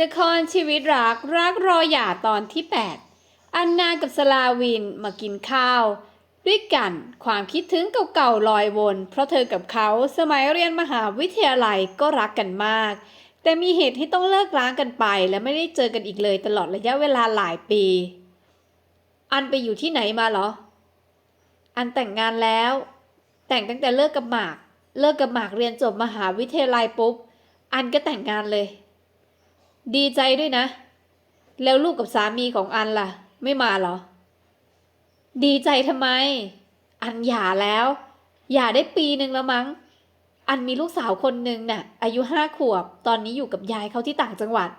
ละครชีวิตรักรักรอหย่าตอนที่ 8 อันนากับสลาวินมากินข้าว ด้วยกันความคิดถึงเก่าๆลอยวน เพราะเธอกับเขาสมัยเรียนมหาวิทยาลัยก็รักกันมาก แต่มีเหตุที่ต้องเลิกร้างกันไป และไม่ได้เจอกันอีกเลยตลอดระยะเวลาหลายปี อันไปอยู่ที่ไหนมาเหรอ อันแต่งงานแล้ว แต่งตั้งแต่เลิกกับหมาก เลิกกับหมากเรียนจบมหาวิทยาลัยปุ๊บ อันก็แต่งงานเลย ดีใจด้วยนะ แล้วลูกกับสามีของอันล่ะ ไม่มาเหรอ ดีใจทำไม อันหย่าแล้ว หย่าได้ปีหนึ่งแล้วมั้ง อันมีลูกสาวคนหนึ่งน่ะ อายุห้าขวบ ตอนนี้อยู่กับยายเขาที่ต่างจังหวัด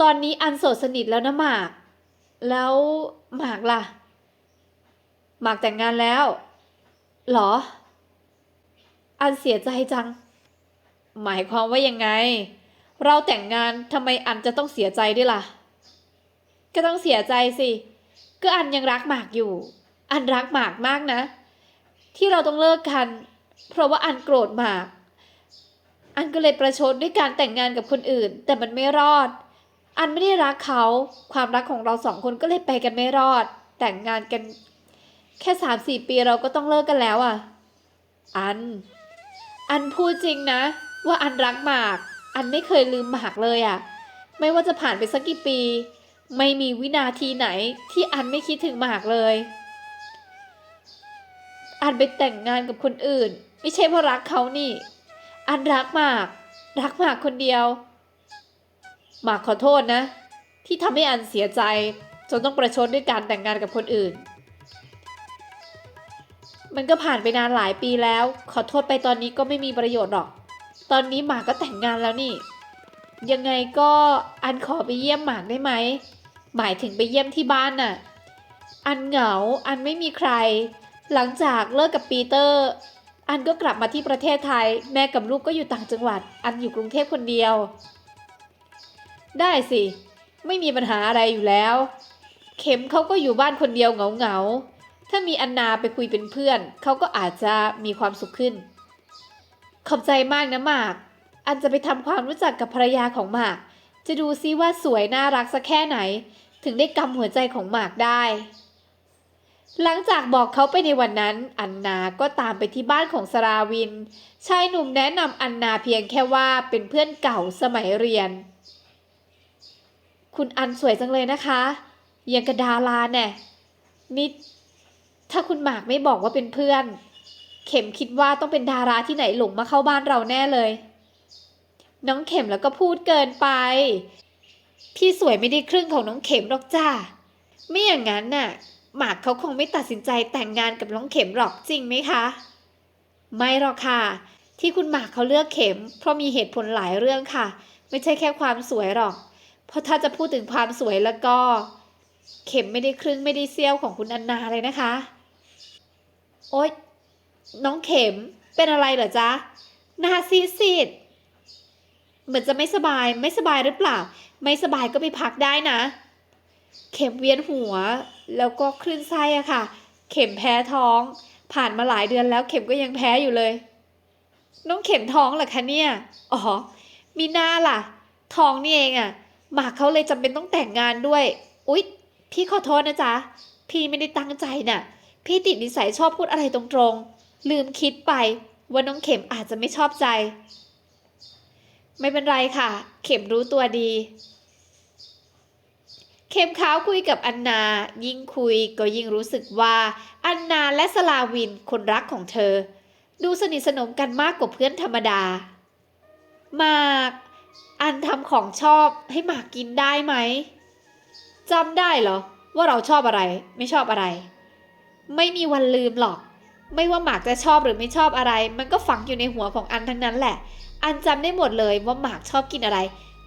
ตอนนี้อันโสดสนิทแล้วนะหมาก แล้วหมากล่ะ หมากแต่งงานแล้วเหรอ อันเสียใจจัง หมายความว่ายังไง เราแต่งงานทำไมอันจะต้องเสียใจด้วยล่ะ ก็ต้องเสียใจสิ ก็อันยังรักหมากอยู่ อันรักหมากมากนะ ที่เราต้องเลิกกัน เพราะว่าอันโกรธหมาก อันก็เลยประชดด้วยการแต่งงานกับคนอื่น แต่มันไม่รอด อันไม่ได้รักเขา ความรักของเราสองคนก็เลยไปกันไม่รอด แต่งงานกัน แค่สามสี่ปีเราก็ต้องเลิกกันแล้วอะ อัน อันพูดจริงนะ ว่าอันรักหมาก อันไม่เคยลืมหมากเลยอะ่ะ ไม่ว่าจะผ่านไปสักกี่ปี ไม่มีวินาทีไหนที่อันไม่คิดถึงหมากเลย อันไปแต่งงานกับคนอื่น ไม่ใช่เพราะรักเขานี่ อันรักหมาก รักหมากคนเดียว หมากขอโทษนะ ที่ทำให้อันเสียใจ จนต้องประชดด้วยการแต่งงานกับคนอื่น มันก็ผ่านไปนานหลายปีแล้ว ขอโทษไปตอนนี้ก็ไม่มีประโยชน์หรอก ตอนนี้หมาก็แต่งงานแล้วนี่ ยังไงก็อันขอไปเยี่ยมหมากได้ไหม หมายถึงไปเยี่ยมที่บ้านน่ะ อันเหงา อันไม่มีใคร หลังจากเลิกกับปีเตอร์ อันก็กลับมาที่ประเทศไทย แม่กับลูกก็อยู่ต่างจังหวัด อันอยู่กรุงเทพคนเดียว ได้สิ ไม่มีปัญหาอะไรอยู่แล้ว เข็มเขาก็อยู่บ้านคนเดียวเหงาๆถ้ามีอันนาไปคุยเป็นเพื่อน เขาก็อาจจะมีความสุขขึ้น ขอบใจมากนะหมาก อันจะไปทำความรู้จักกับภรรยาของหมาก จะดูซิว่าสวยน่ารักสักแค่ไหน ถึงได้กำหัวใจของหมากได้ หลังจากบอกเขาไปในวันนั้น อันนาก็ตามไปที่บ้านของสราวิน ชายหนุ่มแนะนำอันนาเพียงแค่ว่าเป็นเพื่อนเก่าสมัยเรียน คุณอันสวยจังเลยนะคะ ยังกระดาราแน่นิดถ้าคุณหมากไม่บอกว่าเป็นเพื่อน เข็มคิดว่าต้องเป็นดาราที่ไหนหลงมาเข้าบ้านเราแน่เลย น้องเข็มแล้วก็พูดเกินไป พี่สวยไม่ได้ครึ่งของน้องเข็มหรอกจ้าไม่อย่างนั้นน่ะ หมากเขาคงไม่ตัดสินใจแต่งงานกับน้องเข็มหรอกจริงไหมคะ ไม่หรอกค่ะ ที่คุณหมากเขาเลือกเข็ม เพราะมีเหตุผลหลายเรื่องค่ะ ไม่ใช่แค่ความสวยหรอก เพราะถ้าจะพูดถึงความสวยแล้วก็ เข็มไม่ได้ครึ่งไม่ได้เซี่ยวของคุณอันนาเลยนะคะ โอ๊ย น้องเข็มเป็นอะไรเหรอจ๊ะหน้าซีดซีดเหมือนจะไม่สบายไม่สบายหรือเปล่า ไม่สบายก็ไปพักได้นะ เข็มเวียนหัว แล้วก็คลื่นไส้อะค่ะ เข็มแพ้ท้อง ผ่านมาหลายเดือนแล้วเข็มก็ยังแพ้อยู่เลย น้องเข็มท้องเหรอคะเนี่ยอ๋อมีหน้าล่ะ ท้องนี่เองอะหมากเขาเลยจำเป็นต้องแต่งงานด้วย อุ๊ย พี่ขอโทษนะจ๊ะ พี่ไม่ได้ตั้งใจน่ะ พี่ติดนิสัยชอบพูดอะไรตรงๆ ลืมคิดไปว่าน้องเข็มอาจจะไม่ชอบใจ ไม่เป็นไรค่ะ เข็มรู้ตัวดี เข็มขาวคุยกับอันนา ยิ่งคุยก็ยิ่งรู้สึกว่า อันนาและสลาวินคนรักของเธอ ดูสนิทสนมกันมากกว่าเพื่อนธรรมดาหมาก อันทำของชอบให้หมากกินได้ไหมจำได้เหรอ ว่าเราชอบอะไร ไม่ชอบอะไร ไม่มีวันลืมหรอก ไม่ว่าหมากจะชอบหรือไม่ชอบอะไร มันก็ฝังอยู่ในหัวของอันทั้งนั้นแหละ อันจำได้หมดเลยว่าหมากชอบกินอะไร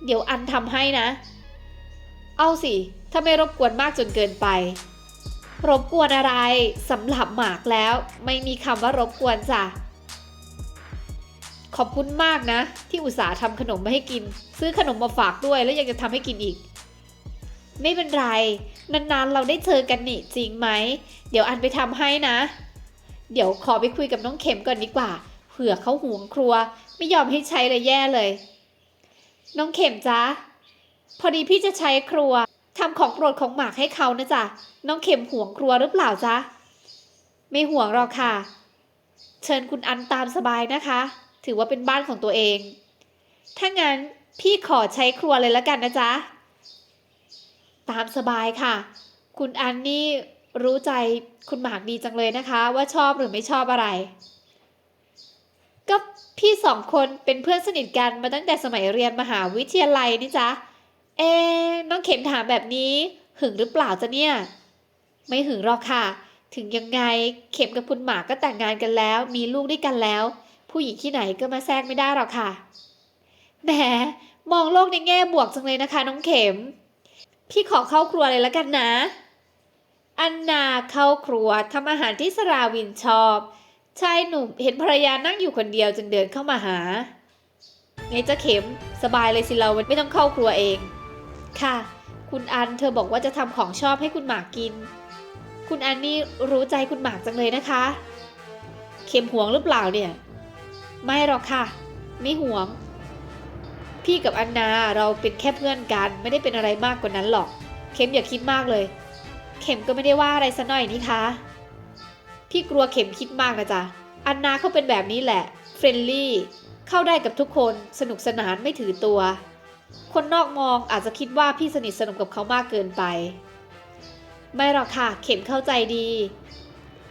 เดี๋ยวอันทำให้นะ เอาสิถ้าไม่รบกวนมากจนเกินไป รบกวนอะไรสำหรับหมากแล้ว ไม่มีคำว่ารบกวนจ้ะขอบคุณมากนะ ที่อุตส่าห์ทำขนมมาให้กิน ซื้อขนมมาฝากด้วยแล้วยังจะทำให้กินอีก ไม่เป็นไร นานๆเราได้เจอกันนี่จริงไหม เดี๋ยวอันไปทำให้นะ เดี๋ยวขอไปคุยกับน้องเข็มก่อนดีกว่า เผื่อเขาห่วงครัว ไม่ยอมให้ใช้เลยแย่เลย น้องเข็มจ๊ะพอดีพี่จะใช้ครัวทำของโปรดของหมากให้เขานะจ๊ะ น้องเข็มห่วงครัวหรือเปล่าจ๊ะ ไม่ห่วงหรอกค่ะ เชิญคุณอันตามสบายนะคะ ถือว่าเป็นบ้านของตัวเอง ถ้างั้นพี่ขอใช้ครัวเลยแล้วกันนะจ๊ะ ตามสบายค่ะ คุณอันนี่ รู้ใจคุณหมากดีจังเลยนะคะ ว่าชอบหรือไม่ชอบอะไร ก็พี่สองคนเป็นเพื่อนสนิทกันมาตั้งแต่สมัยเรียนมหาวิทยาลัยนี่จ๊ะ เอ๊น้องเข็มถามแบบนี้ หึงหรือเปล่าจ๊ะเนี่ย ไม่หึงหรอกค่ะ ถึงยังไงเข็มกับคุณหมากก็แต่งงานกันแล้ว มีลูกด้วยกันแล้ว ผู้หญิงที่ไหนก็มาแทรกไม่ได้หรอกค่ะ แหม มองโลกในแง่บวกจังเลยนะคะ น้องเข็ม พี่ขอเข้าครัวเลยแล้วกันนะ อันนาเข้าครัวทำอาหารที่สราวินชอบ ชายหนุ่มเห็นภรรยานั่งอยู่คนเดียวจึงเดินเข้ามาหา ไงเจ้าเข็มสบายเลยสิเราไม่ต้องเข้าครัวเอง ค่ะ คุณอันเธอบอกว่าจะทำของชอบให้คุณหมากกิน คุณอันนี่รู้ใจคุณหมากจังเลยนะคะ เข็มห่วงหรือเปล่าเนี่ย ไม่หรอกค่ะ ไม่ห่วง พี่กับอันนาเราเป็นแค่เพื่อนกัน ไม่ได้เป็นอะไรมากกว่านั้นหรอก เข็มอย่าคิดมากเลย เข็มก็ไม่ได้ว่าอะไรซะหน่อยนี่คะ พี่กลัวเข็มคิดมากนะจ๊ะ อันนาเขาเป็นแบบนี้แหละ เฟรนลี่ เข้าได้กับทุกคน สนุกสนานไม่ถือตัว คนนอกมองอาจจะคิดว่าพี่สนิทสนมกับเขามากเกินไป ไม่หรอกค่ะ เข็มเข้าใจดี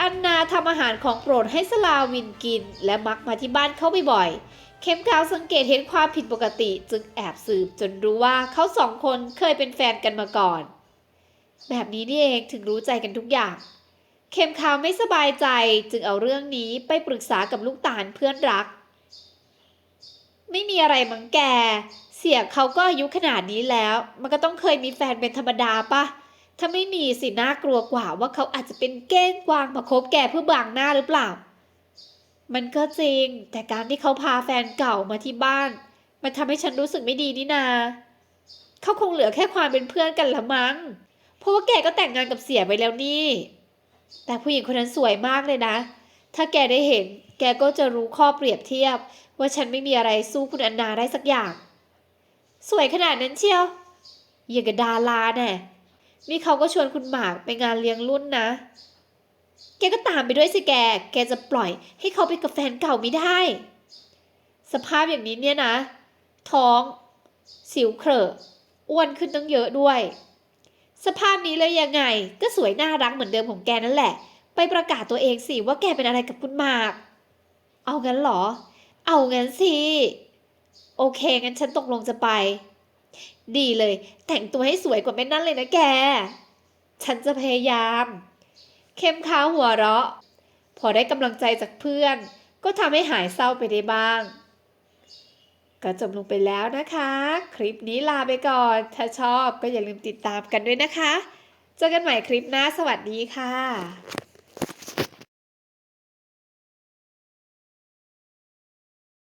อันนาทำอาหารของโปรดให้สลาวินกิน และมักมาที่บ้านเขาบ่อยๆเข็มขาวสังเกตเห็นความผิดปกติจึงแอบสืบจนรู้ว่าเขาสองคนเคยเป็นแฟนกันมาก่อน แบบนี้นี่เองถึงรู้ใจกันทุกอย่าง เข็มขาวไม่สบายใจจึงเอาเรื่องนี้ไปปรึกษากับลูกตาลเพื่อนรัก ไม่มีอะไรมั้งแก เสียเขาก็อายุขนาดนี้แล้ว มันก็ต้องเคยมีแฟนเป็นธรรมดาปะถ้าไม่มีสิน่ากลัวกว่าว่าเขาอาจจะเป็นเก้งกวางมาคบแกเพื่อบังหน้าหรือเปล่า มันก็จริง แต่การที่เขาพาแฟนเก่ามาที่บ้าน มันทำให้ฉันรู้สึกไม่ดีนี่นา เขาคงเหลือแค่ความเป็นเพื่อนกันละมั้ง เพราะว่าแกก็แต่งงานกับเสียไปแล้วนี่ แต่ผู้หญิงคนนั้นสวยมากเลยนะ ถ้าแกได้เห็น แกก็จะรู้ข้อเปรียบเทียบ ว่าฉันไม่มีอะไรสู้คุณอันนาได้สักอย่าง สวยขนาดนั้นเชียวอย่างกับดาราแน่นี่เขาก็ชวนคุณหมากไปงานเลี้ยงรุ่นนะ แกก็ตามไปด้วยสิแก แกจะปล่อยให้เขาไปกับแฟนเก่าไม่ได้ สภาพอย่างนี้เนี่ยนะ ท้อง สิวเครอะอ้วนขึ้นตั้งเยอะด้วย สภาพนี้แล้วยังไง ก็สวยน่ารักเหมือนเดิมของแกนั่นแหละ ไปประกาศตัวเองสิว่าแกเป็นอะไรกับคุณมาก เอางั้นเหรอ เอางั้นสิ โอเคงั้นฉันตกลงจะไป ดีเลย แต่งตัวให้สวยกว่าแม่นั่นเลยนะแก ฉันจะพยายาม เข้มขาวหัวเราะ พอได้กำลังใจจากเพื่อน ก็ทำให้หายเศร้าไปได้บ้าง ก็จบลงไปแล้วนะคะ คลิปนี้ลาไปก่อน ถ้าชอบก็อย่าลืมติดตามกันด้วยนะคะ เจอกันใหม่คลิปหน้า สวัสดีค่ะ